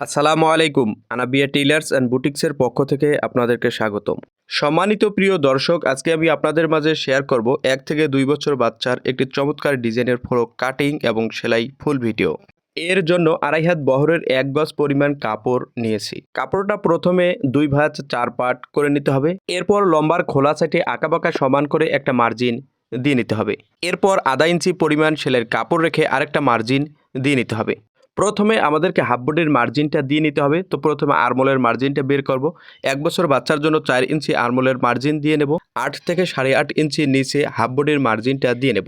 আসসালামু আলাইকুম, Anabia tailors and বুটিক্সের পক্ষ থেকে আপনাদেরকে স্বাগতম। সম্মানিত প্রিয় দর্শক, আজকে আমি আপনাদের মাঝে শেয়ার করব এক থেকে দুই বছর বাচ্চার একটি চমৎকার ডিজাইনের ফ্রক কাটিং এবং সেলাই ফুল ভিডিও। এর জন্য আড়াই হাত বহরের এক গজ পরিমাণ কাপড় নিয়েছি। কাপড়টা প্রথমে দুই ভাঁজ চার পাট করে নিতে হবে। এরপর লম্বার খোলা সাইটে আঁকাবাঁকা সমান করে একটা মার্জিন দিয়ে নিতে হবে। এরপর আধা ইঞ্চি পরিমাণ সেলের কাপড় রেখে আরেকটা মার্জিন দিয়ে নিতে হবে। প্রথমে আমাদেরকে হাফ বডির মার্জিনটা দিয়ে নিতে হবে। তো প্রথমে আরমোলের মার্জিনটা বের করব। এক বছর বাচ্চার জন্য চার ইঞ্চি আরমোলের মার্জিন দিয়ে নেব। আট থেকে সাড়ে আট ইঞ্চি নিচে হাফ বডির মার্জিনটা দিয়ে নেব।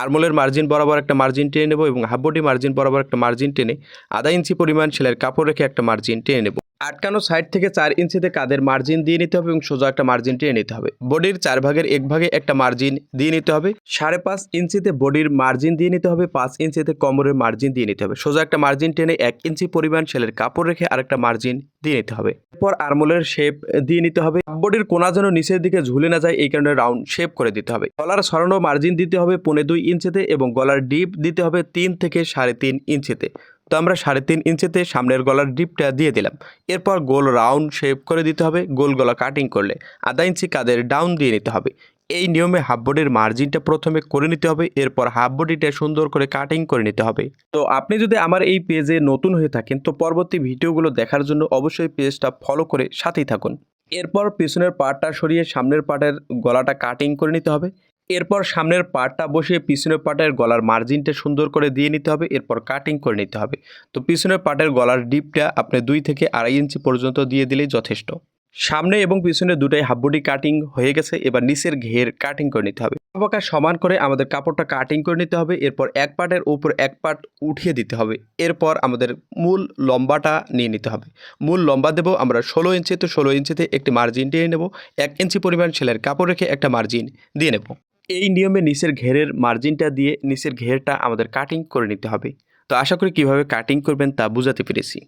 আরমোলের মার্জিন বরাবর একটা মার্জিন টেনে নেব এবং হাফ বডি মার্জিন বরাবর একটা মার্জিন টেনে আধা ইঞ্চি পরিমাণ সেলাইয়ের কাপড় রেখে একটা মার্জিন টেনে নেব। আটকানো সাইড থেকে চার ইঞ্চিতে কাদের মার্জিন দিয়ে নিতে হবে এবং সোজা একটা মার্জিন টেনে নিতে হবে। বডির চার ভাগের এক ভাগে একটা মার্জিন দিয়ে নিতে হবে। সাড়ে পাঁচ ইঞ্চিতে বডির মার্জিন দিয়ে নিতে হবে, পাঁচ ইঞ্চিতে কোমরের মার্জিন দিয়ে নিতে হবে। সোজা একটা মার্জিন টেনে এক ইঞ্চি পরিমাণ সেলের কাপড় রেখে আরেকটা মার্জিন দিয়ে নিতে হবে। এরপর আরমোলের শেপ দিয়ে নিতে হবে। বডির কোনা যেন নিচের দিকে ঝুলে না যায়, এই কারণে রাউন্ড শেপ করে দিতে হবে। গলার সরানো মার্জিন দিতে হবে পৌনে দুই ইঞ্চিতে এবং গলার ডিপ দিতে হবে তিন থেকে সাড়ে তিন ইঞ্চিতে। তো আমরা সাড়ে তিন ইঞ্চিতে সামনের গলার ডিপটা দিয়ে দিলাম। এরপর গোল রাউন্ড শেপ করে দিতে হবে, গোল গলা কাটিং করলে। আধা ইঞ্চি কাদের ডাউন দিয়ে নিতে হবে। এই নিয়মে হাফ বডির মার্জিনটা প্রথমে করে নিতে হবে, এরপর হাফ বডিটা সুন্দর করে কাটিং করে নিতে হবে। তো আপনি যদি আমার এই পেজে নতুন হয়ে থাকেন, তো পরবর্তী ভিডিওগুলো দেখার জন্য অবশ্যই পেজটা ফলো করে সাথেই থাকুন। এরপর পিছনের পার্টটা সরিয়ে সামনের পার্টের গলাটা কাটিং করে নিতে হবে। এরপর সামনের পাটটা বসিয়ে পিছনের পাটের গলার মার্জিনটা সুন্দর করে দিয়ে নিতে হবে, এরপর কাটিং করে নিতে হবে। তো পিছনের পাটের গলার ডিপটা আপনি দুই থেকে আড়াই ইঞ্চি পর্যন্ত দিয়ে দিলেই যথেষ্ট। সামনে এবং পিছনে দুটাই হাফ বডি কাটিং হয়ে গেছে, এবার নিচের ঘের কাটিং করে নিতে হবে। আঁকাবাঁকা সমান করে আমাদের কাপড়টা কাটিং করে নিতে হবে, এরপর এক পার্টের উপর এক পার্ট উঠিয়ে দিতে হবে। এরপর আমাদের মূল লম্বাটা নিয়ে নিতে হবে। মূল লম্বা দেবো আমরা ষোলো ইঞ্চি তো ষোলো ইঞ্চিতে একটি মার্জিন দিয়ে নেব। এক ইঞ্চি পরিমাণ সেলের কাপড় রেখে একটা মার্জিন দিয়ে নেব। এই নিয়মে নিচের ঘেরের মার্জিনটা দিয়ে নিচের ঘেরটা আমাদের কাটিং করে নিতে হবে। তো আশা করি কীভাবে কাটিং করবেন তা বুঝাতে পেরেছি।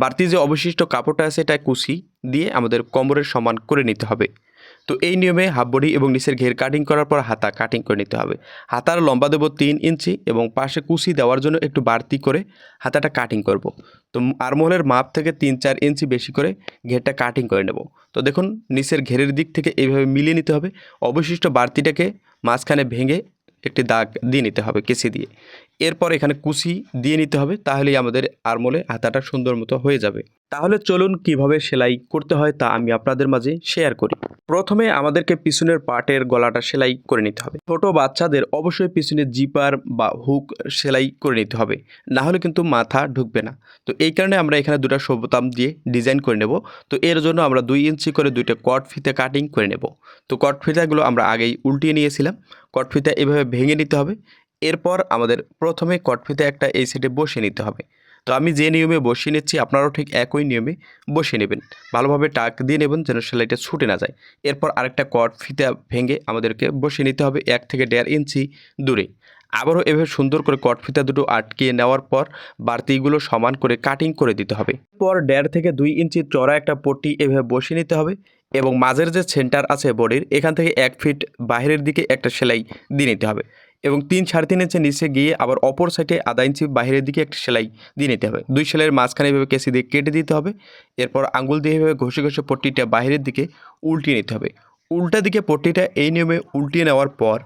বাড়তি যে অবশিষ্ট কাপড়টা আছে এটা কুচি দিয়ে আমাদের কোমরের সমান করে নিতে হবে। তো এই নিয়মে হাফ বডি এবং নিচের ঘের কাটিং করার পর হাতা কাটিং করে নিতে হবে। হাতার লম্বা দেবো তিন ইঞ্চি এবং পাশে কুচি দেওয়ার জন্য একটু বাড়তি করে হাতাটা কাটিং করব। তো আরমোলের মাপ থেকে তিন চার ইঞ্চি বেশি করে ঘেরটা কাটিং করে নেব। তো দেখুন, নিচের ঘেরের দিক থেকে এইভাবে মিলিয়ে নিতে হবে। অবশিষ্ট বাড়তিটাকে মাঝখানে ভেঙে একটি দাগ দিয়ে নিতে হবে কেসি দিয়ে। এরপর এখানে কুচি দিয়ে নিতে হবে, তাহলেই আমাদের আরমোলে হাতাটা সুন্দর মতো হয়ে যাবে। তাহলে চলুন কীভাবে সেলাই করতে হয় তা আমি আপনাদের মাঝে শেয়ার করি। প্রথমে আমাদেরকে পিছনের পার্টের গলাটা সেলাই করে নিতে হবে। ছোট বাচ্চাদের অবশ্যই পিছনে জিপার বা হুক সেলাই করে নিতে হবে। না হলে কিন্তু মাথা ঢুকবে না। তো এই কারণে আমরা এখানে দুটো সবতাম দিয়ে ডিজাইন করে নেব। তো এর জন্য আমরা দুই ইঞ্চি করে দুইটা কট ফিতে কাটিং করে নেব। তো কট ফিতাগুলো আমরা আগেই উল্টিয়ে নিয়েছিলাম। কট ফিতা এভাবে ভেঙে নিতে হবে। এরপর আমাদের প্রথমে কটফিতে একটা এই সাইডে বসে নিতে হবে। তো আমি যে নিয়মে বসিয়ে নিচ্ছি, আপনারাও ঠিক একই নিয়মে বসিয়ে নেবেন। ভালোভাবে টাক দিয়ে নেবেন যেন সেলাইটা ছুটে না যায়। এরপর আরেকটা কট ফিতা ভেঙে আমাদেরকে বসিয়ে নিতে হবে এক থেকে দেড় ইঞ্চি দূরে। আবারও এভাবে সুন্দর করে কট ফিতা দুটো আটকিয়ে নেওয়ার পর বাড়তিগুলো সমান করে কাটিং করে দিতে হবে। পর দেড় থেকে দুই ইঞ্চি চড়া একটা পট্টি এভাবে বসিয়ে নিতে হবে এবং মাঝের যে সেন্টার আছে বডির এখান থেকে এক ফিট বাইরের দিকে একটা সেলাই দিয়ে নিতে হবে। এবং তিন সাড়ে তিন ইঞ্চি নিচে গিয়ে আবার অপর সাইডে আধা ইঞ্চি বাইরের দিকে একটা সেলাই দিয়ে নিতে হবে। দুই সেলাইয়ের মাঝখানে এভাবে কেসি দিয়ে কেটে দিতে হবে। এরপর আঙ্গুল দিয়ে এভাবে ঘষে ঘষে পট্টিটা বাইরের দিকে উল্টিয়ে নিতে হবে। উল্টা দিকে পট্টিটা এই নিয়মে উল্টিয়ে নেওয়ার পর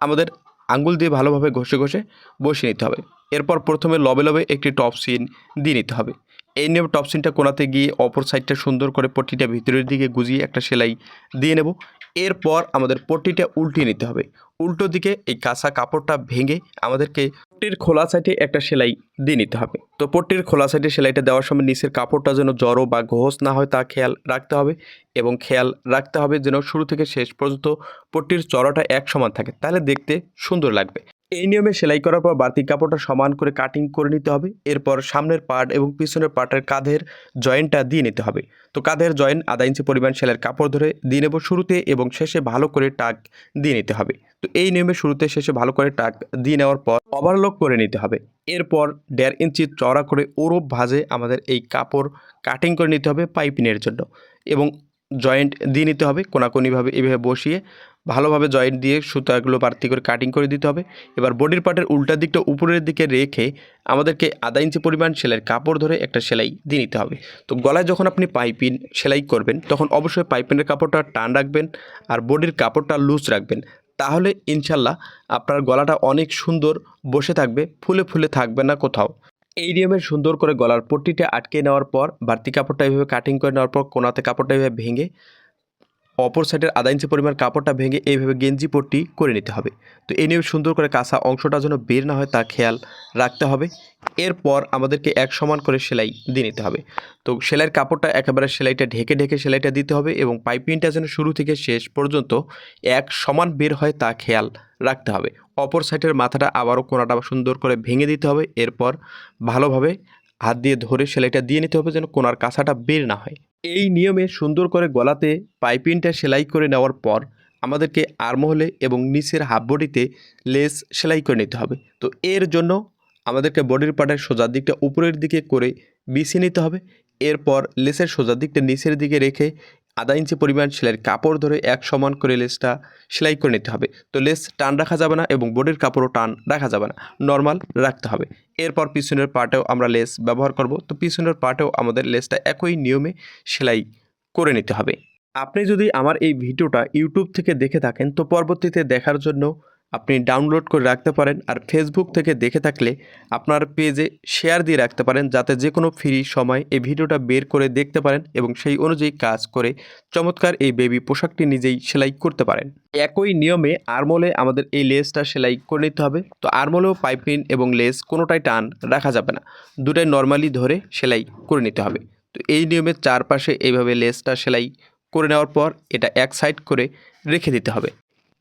আমাদের আঙ্গুল দিয়ে ভালোভাবে ঘষে ঘষে বসিয়ে নিতে হবে। এরপর প্রথমে লবে লবে একটি টপ সিন দিয়ে নিতে হবে। এই নিয়ম টপ সিনটা কোনাতে গিয়ে অপর সাইডটা সুন্দর করে পট্টিটা ভিতরের দিকে গুজিয়ে একটা সেলাই দিয়ে নেব। এরপর আমাদের পট্টিটা উল্টিয়ে নিতে হবে। উল্টো দিকে এই কাঁচা কাপড়টা ভেঙে আমাদেরকে পট্টির খোলা সাইডে একটা সেলাই দিয়ে নিতে হবে। তো পট্টির খোলা সাইডে সেলাইটা দেওয়ার সময় নিচের কাপড়টা যেন জড়ো বা ঘোষ না হয় তা খেয়াল রাখতে হবে এবং খেয়াল রাখতে হবে যেন শুরু থেকে শেষ পর্যন্ত পট্টির চড়াটা এক সমান থাকে। তাহলে দেখতে সুন্দর লাগবে। এই নিয়মে সেলাই করার পর বাড়তি কাপড়টা সমান করে কাটিং করে নিতে হবে। এরপর সামনের পার্ট এবং পিছনের পার্টের কাঁধের জয়েন্টটা দিয়ে নিতে হবে। তো কাঁধের জয়েন্ট আধা ইঞ্চি পরিমাণ সেলাইয়ের কাপড় ধরে দিয়ে নেব শুরুতে এবং শেষে ভালো করে টাক দিয়ে নিতে হবে। তো এই নিয়মে শুরুতে শেষে ভালো করে টাক দিয়ে নেওয়ার পর ওভারলক করে নিতে হবে। এরপর দেড় ইঞ্চি চড়া করে ওরব ভাজে আমাদের এই কাপড় কাটিং করে নিতে হবে পাইপিনের জন্য এবং জয়েন্ট দিয়ে নিতে হবে, কোনাকুনিভাবে এভাবে বসিয়ে ভালোভাবে জয়েন্ট দিয়ে সুতাগুলো বাড়তি করে কাটিং করে দিতে হবে। এবার বডির পার্টের উল্টা দিকটা উপরের দিকে রেখে আমাদেরকে আধা ইঞ্চি পরিমাণ সেলাইয়ের কাপড় ধরে একটা সেলাই দিয়ে নিতে হবে। তো গলায় যখন আপনি পাইপিন সেলাই করবেন, তখন অবশ্যই পাইপিনের কাপড়টা টান রাখবেন আর বডির কাপড়টা লুজ রাখবেন। তাহলে ইনশাল্লাহ আপনার গলাটা অনেক সুন্দর বসে থাকবে, ফুলে ফুলে থাকবে না কোথাও। এই নিয়মে সুন্দর করে গলার পট্টিটা আটকে নেওয়ার পর, বাড়তি কাপড়টা এইভাবে কাটিং করে নেওয়ার পর, কোনাতে কাপড়টা এইভাবে ভেঙে অপর সাইডের আধা ইঞ্চি পরিমাণ কাপড়টা ভেঙে এইভাবে গেঞ্জি পট্টি করে নিতে হবে। তো এই নিয়মে সুন্দর করে কাঁচা অংশটা যেন বের না হয় তা খেয়াল রাখতে হবে। এরপর আমাদেরকে এক সমান করে সেলাই দিয়ে নিতে হবে। তো সেলাইয়ের কাপড়টা একেবারে সেলাইটা ঢেকে ঢেকে সেলাইটা দিতে হবে এবং পাইপিংটা যেন শুরু থেকে শেষ পর্যন্ত এক সমান বের হয় তা খেয়াল রাখতে হবে। অপর সাইডের মাথাটা আবারও কোনাটা সুন্দর করে ভেঙে দিতে হবে। এরপর ভালোভাবে হাত দিয়ে ধরে সেলাইটা দিয়ে নিতে হবে যেন কোনার কাঁচাটা বের না হয়। এই নিয়মে সুন্দর করে গলাতে পাইপিনটা সেলাই করে নেওয়ার পর আমাদেরকে আরমহলে এবং নিচের হাফ বডিতে লেস সেলাই করে নিতে হবে। তো এর জন্য আমাদেরকে বডির পার্টের সোজার দিকটা উপরের দিকে করে বিছিয়ে নিতে হবে। এরপর লেসের সোজার দিকটা নিচের দিকে রেখে আধা ইঞ্চি পরিমাণ সেলাইয়ের কাপড় ধরে এক সমান করে লেসটা সেলাই করে নিতে হবে। তো লেস টান রাখা যাবে না এবং বোর্ডের কাপড়ও টান রাখা যাবে না। নর্মাল রাখতে হবে। এরপর পিছনের পার্টেও আমরা লেস ব্যবহার করব। তো পিছনের পার্টেও আমাদের লেসটা একই নিয়মে সেলাই করে নিতে হবে। আপনি যদি আমার এই ভিডিওটা ইউটিউব থেকে দেখে থাকেন, তো পরবর্তীতে দেখার জন্য আপনি ডাউনলোড করে রাখতে পারেন আর ফেসবুক থেকে দেখে থাকলে আপনার পেজে শেয়ার দিয়ে রাখতে পারেন যাতে যে কোনো ফ্রি সময় এই ভিডিওটা বের করে দেখতে পারেন এবং সেই অনুযায়ী কাজ করে চমৎকার এই বেবি পোশাকটি নিজেই সেলাই করতে পারেন। একই নিয়মে আরমোলে আমাদের এই লেসটা সেলাই করে নিতে হবে। তো আরমোলেও পাইপিন এবং লেস কোনোটাই টান রাখা যাবে না। দুটাই নর্মালি ধরে সেলাই করে নিতে হবে। তো এই নিয়মের চারপাশে এইভাবে লেসটা সেলাই করে নেওয়ার পর এটা এক সাইড করে রেখে দিতে হবে।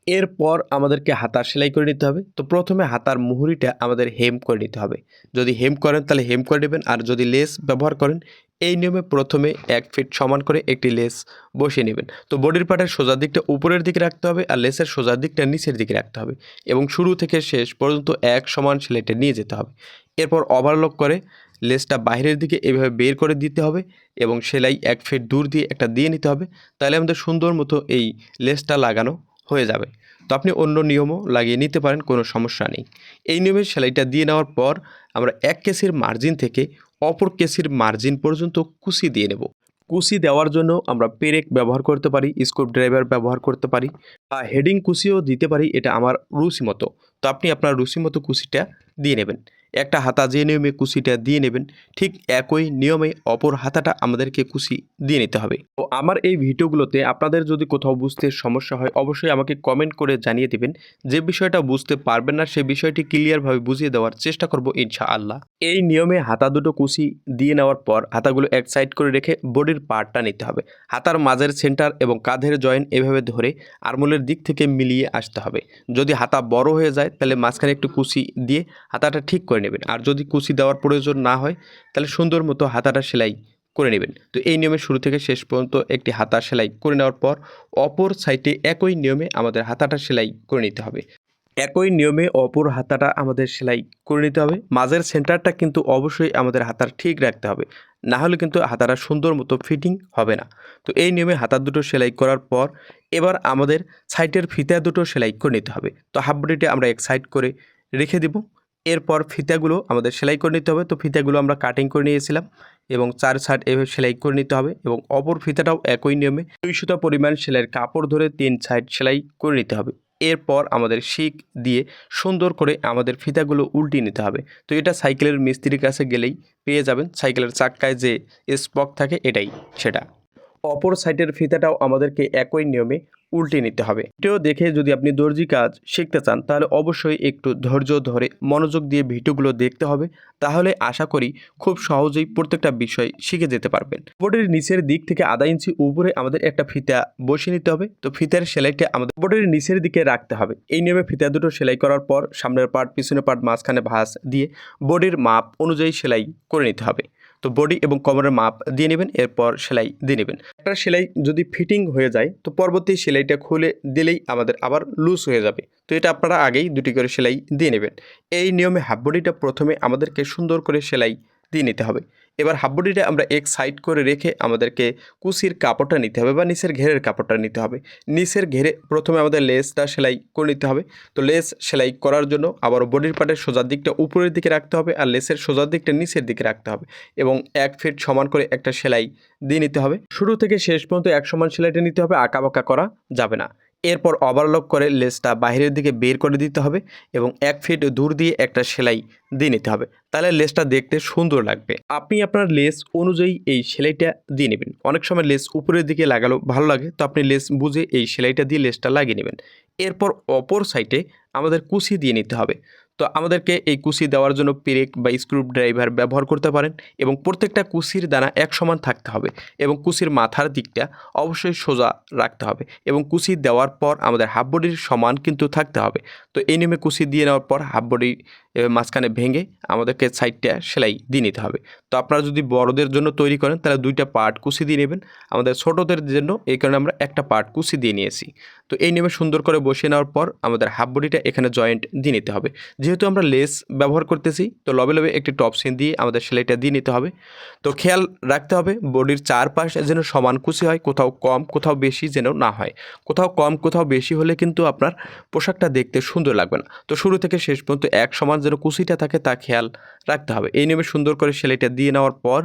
এরপর আমাদেরকে হাতার সেলাই করে নিতে হবে। তো প্রথমে হাতার মুহুরিটা আমাদের হেম করে নিতে হবে। যদি হেম করেন তাহলে হেম করে নেবেন, আর যদি লেস ব্যবহার করেন, এই নিয়মে প্রথমে এক ফিট সমান করে একটি লেস বসিয়ে নেবেন। তো বডির পার্টের সোজার দিকটা উপরের দিকে রাখতে হবে, আর লেসের সোজার দিকটা নিচের দিকে রাখতে হবে। এবং শুরু থেকে শেষ পর্যন্ত এক সমান সেলাইটা নিয়ে যেতে হবে। এরপর ওভারলক করে লেসটা বাইরের দিকে এভাবে বের করে দিতে হবে এবং সেলাই এক ফিট দূর দিয়ে একটা দিয়ে নিতে হবে। তাহলে আমাদের সুন্দর মতো এই লেসটা লাগানো হয়ে যাবে। তো আপনি অন্য নিয়মও লাগিয়ে নিতে পারেন, কোনো সমস্যা নেই। এই নিয়মে সেলাইটা দিয়ে নেওয়ার পর আমরা এক কেসির মার্জিন থেকে অপর কেসির মার্জিন পর্যন্ত কুচি দিয়ে নেব। কুচি দেওয়ার জন্য আমরা পেরেক ব্যবহার করতে পারি স্ক্রুপ ড্রাইভার ব্যবহার করতে পারি বা হেডিং কুচিও দিতে পারি, এটা আমার রুচি মতো তো আপনি আপনার রুচি মতো কুচিটা দিয়ে নেবেন। একটা হাতা যে নিয়মে কুচিটা দিয়ে নেবেন, ঠিক একই নিয়মে অপর হাতাটা আমাদেরকে কুচি দিয়ে নিতে হবে। তো আমার এই ভিডিওগুলোতে আপনাদের যদি কোথাও বুঝতে সমস্যা হয়, অবশ্যই আমাকে কমেন্ট করে জানিয়ে দেবেন। যে বিষয়টা বুঝতে পারবেন না সেই বিষয়টি ক্লিয়ারভাবে বুঝিয়ে দেওয়ার চেষ্টা করব ইনশা আল্লাহ এই নিয়মে হাতা দুটো কুচি দিয়ে নেওয়ার পর হাতাগুলো এক সাইড করে রেখে বডির পার্টটা নিতে হবে। হাতার মাঝের সেন্টার এবং কাঁধের জয়েন্ট এভাবে ধরে আরমোলের দিক থেকে মিলিয়ে আসতে হবে। যদি হাতা বড় হয়ে যায়, তাহলে মাঝখানে একটু কুচি দিয়ে হাতাটা ঠিক করে নেবেন। আর যদি কুচি দেওয়ার প্রয়োজন না হয়, তাহলে সুন্দর মতো হাতাটা সেলাই করে নেবেন। তো এই নিয়মে শুরু থেকে শেষ পর্যন্ত একটি হাতা সেলাই করে নেওয়ার পর, অপর সাইডে একই নিয়মে আমাদের হাতাটা সেলাই করে নিতে হবে। একই নিয়মে অপর হাতাটা আমাদের সেলাই করে নিতে হবে। মাঝের সেন্টারটা কিন্তু অবশ্যই আমাদের হাতার ঠিক রাখতে হবে। না হলে কিন্তু হাতাটা সুন্দর মতো ফিটিং হবে না। তো এই নিয়মে হাতার দুটো সেলাই করার পর, এবার আমাদের সাইডের ফিতা দুটো সেলাই করে নিতে হবে। তো হাফ বডিটা আমরা এক সাইড করে রেখে দেব। এরপর ফিতাগুলো আমাদের সেলাই করে নিতে হবে। তো ফিতাগুলো আমরা কাটিং করে নিয়েছিলাম এবং চার সাইড এভাবে সেলাই করে নিতে হবে এবং অপর ফিতাটাও একই নিয়মে দুই সুতা পরিমাণ সেলাইয়ের কাপড় ধরে তিন সাইড সেলাই করে নিতে হবে। এরপর আমাদের শিক দিয়ে সুন্দর করে আমাদের ফিতাগুলো উল্টিয়ে নিতে হবে। তো এটা সাইকেলের মিস্ত্রির কাছে গেলেই পেয়ে যাবেন। সাইকেলের চাক্কায় যে স্পক থাকে এটাই, সেটা। অপর সাইডের ফিতাটাও আমাদেরকে একই নিয়মে উল্টে নিতে হবে। এটাও দেখে যদি আপনি দর্জি কাজ শিখতে চান, তাহলে অবশ্যই একটু ধৈর্য ধরে মনোযোগ দিয়ে ভিডিওগুলো দেখতে হবে। তাহলে আশা করি খুব সহজেই প্রত্যেকটা বিষয় শিখে যেতে পারবেন। বোর্ডের নিচের দিক থেকে আধা ইঞ্চি উপরে আমাদের একটা ফিতা বসিয়ে নিতে হবে। তো ফিতার সেলাইটা আমাদের বোর্ডের নিচের দিকে রাখতে হবে। এই নিয়মে ফিতা দুটো সেলাই করার পর সামনের পার্ট, পিছনের পার্ট, মাঝখানে ভাঁজ দিয়ে বোর্ডের মাপ অনুযায়ী সেলাই করে নিতে হবে। তো বডি এবং কোমরের মাপ দিয়ে নেবেন, এরপর সেলাই দিয়ে নেবেন। একটা সেলাই যদি ফিটিং হয়ে যায়, তো পরবর্তী সেলাইটা খুলে দিলেই আমাদের আবার লুজ হয়ে যাবে। তো এটা আপনারা আগেই দুটি করে সেলাই দিয়ে নেবেন। এই নিয়মে হাফ বডিটা প্রথমে আমাদেরকে সুন্দর করে সেলাই দিয়ে নিতে হবে। এবার হাফ বডিটা আমরা এক সাইড করে রেখে আমাদেরকে কুচির কাপড়টা নিতে হবে বা নিচের ঘেরের কাপড়টা নিতে হবে। নিচের ঘেরে প্রথমে আমাদের লেসটা সেলাই করে নিতে হবে। তো লেস সেলাই করার জন্য আবার বডির পার্টের সোজার দিকটা উপরের দিকে রাখতে হবে আর লেসের সোজার দিকটা নিচের দিকে রাখতে হবে এবং এক ফিট সমান করে একটা সেলাই দিয়ে নিতে হবে। শুরু থেকে শেষ পর্যন্ত এক সমান সেলাইটা নিতে হবে আঁকা বাঁকা করা যাবে না। এরপর ওভারলক করে লেসটা বাইরের দিকে বের করে দিতে হবে এবং এক ফিট দূর দিয়ে একটা সেলাই দিয়ে নিতে হবে। তাহলে লেসটা দেখতে সুন্দর লাগবে। আপনি আপনার লেস অনুযায়ী এই সেলাইটা দিয়ে নেবেন। অনেক সময় লেস উপরের দিকে লাগালো ভালো লাগে, তো আপনি লেস বুঝে এই সেলাইটা দিয়ে লেসটা লাগিয়ে নেবেন। এরপর অপর সাইডে আমাদের কুচি দিয়ে নিতে হবে। তো আমাদেরকে এই কুসি দেওয়ার জন্য পেরেক বা স্ক্রুপ ড্রাইভার ব্যবহার করতে পারেন এবং প্রত্যেকটা কুসির দানা এক সমান থাকতে হবে এবং কুসির মাথার দিকটা অবশ্যই সোজা রাখতে হবে এবং কুসি দেওয়ার পর আমাদের হাফ বডির সমান কিন্তু থাকতে হবে। তো এই নিয়মে কুসি দিয়ে নেওয়ার পর হাফ বডি মাঝখানে ভেঙে আমাদেরকে সাইডটা সেলাই দিয়ে নিতে হবে। তো আপনারা যদি বড়দের জন্য তৈরি করেন, তাহলে দুইটা পার্ট কুচি দিয়ে নেবেন। আমাদের ছোটোদের জন্য এই কারণে আমরা একটা পার্ট কুচি দিয়ে নিয়েছি। তো এই নিয়মে সুন্দর করে বসিয়ে নেওয়ার পর আমাদের হাফ বডিটা এখানে জয়েন্ট দিয়ে নিতে হবে। যেহেতু আমরা লেস ব্যবহার করতেছি, তো লবে লবে একটি টপ সিন দিয়ে আমাদের সেলাইটা দিয়ে নিতে হবে। তো খেয়াল রাখতে হবে বডির চারপাশ যেন সমান কুচি হয়, কোথাও কম, কোথাও বেশি যেন না হয়। কোথাও কম, কোথাও বেশি হলে কিন্তু আপনার পোশাকটা দেখতে সুন্দর লাগবে না। তো শুরু থেকে শেষ পর্যন্ত এক সমান যেন কুচিটা থাকে তা খেয়াল রাখতে হবে। এই নিয়মে সুন্দর করে সেলাইটা দিয়ে নেওয়ার পর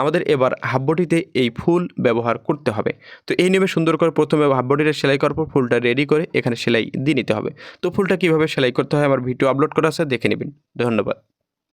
আমাদের এবার হাব্বটিতে এই ফুল ব্যবহার করতে হবে। তো এই নিয়মে সুন্দর করে প্রথমে হাব্বটিটা সেলাই করার পর ফুলটা রেডি করে এখানে সেলাই দিয়ে নিতে হবে। তো ফুলটা কীভাবে সেলাই করতে হয় আমার ভিডিও আপলোড করা আছে, দেখে নেবেন। ধন্যবাদ।